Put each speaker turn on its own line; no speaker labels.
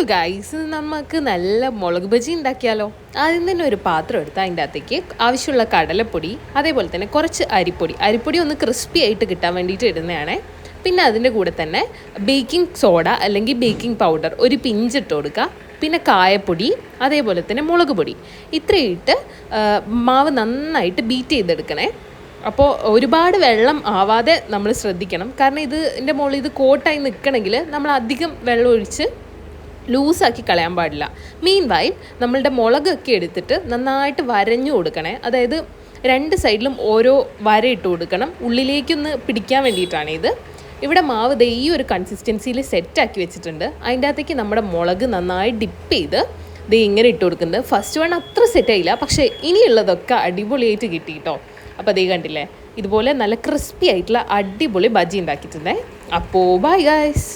Hello guys നമുക്ക് നല്ല മുളക് ബജി ഉണ്ടാക്കിയാലോ? ആദ്യം തന്നെ ഒരു പാത്രം എടുത്ത് അതിന്റെ അകത്തേക്ക് ആവശ്യമുള്ള കടലപ്പൊടി അതേപോലെ തന്നെ കുറച്ച് അരിപ്പൊടി. അരിപ്പൊടി ഒന്ന് ക്രിസ്പി ആയിട്ട് കിട്ടാൻ വേണ്ടിയിട്ട് ഇടുന്നതാണ്. പിന്നെ അതിന്റെ കൂടെ തന്നെ ബേക്കിംഗ് സോഡ അല്ലെങ്കിൽ ബേക്കിംഗ് പൗഡർ ഒരു പിഞ്ച് ഇട്ട് കൊടുക്കുക. പിന്നെ കായപ്പൊടി അതേപോലെ തന്നെ മുളക് പൊടി. ഇത്രയും ഇട്ട് ആ, മാവ് നന്നായിട്ട് ബീറ്റ് ചെയ്തെടുക്കണേ. അപ്പോൾ ഒരുപാട് വെള്ളം ആവാതെ നമ്മൾ ശ്രദ്ധിക്കണം. കാരണം ഇത് ഇതിന്റെ മുകളിൽ ഇത് കോട്ടായി നിൽക്കണമെങ്കിൽ നമ്മൾ അധികം വെള്ളം ഒഴിച്ച് ലൂസാക്കി കളയാൻ പാടില്ല. മീൻ വൈൽ നമ്മളുടെ മുളകൊക്കെ എടുത്തിട്ട് നന്നായിട്ട് വരഞ്ഞു കൊടുക്കണേ. അതായത് രണ്ട് സൈഡിലും ഓരോ വര ഇട്ട് കൊടുക്കണം. ഉള്ളിലേക്കൊന്ന് പിടിക്കാൻ വേണ്ടിയിട്ടാണ് ഇത്. ഇവിടെ മാവ് ദേ ഈ ഒരു കൺസിസ്റ്റൻസിയിൽ സെറ്റാക്കി വെച്ചിട്ടുണ്ട്. അതിന്റെ അകത്തേക്ക് നമ്മുടെ മുളക് നന്നായി ഡിപ്പ് ചെയ്ത് ദേ ഇങ്ങനെ ഇട്ട് കൊടുക്കുന്നുണ്ട്. ഫസ്റ്റ് വൺ അത്ര സെറ്റായില്ല പക്ഷേ ഇനിയുള്ളതൊക്കെ അടിപൊളിയായിട്ട് കിട്ടി കേട്ടോ അപ്പോൾ ദേ കണ്ടില്ലേ? ഇതുപോലെ നല്ല ക്രിസ്പി ആയിട്ടുള്ള അടിപൊളി ബജി ഉണ്ടാക്കിയിട്ടുണ്ടേ. അപ്പോൾ ബൈ ഗൈസ്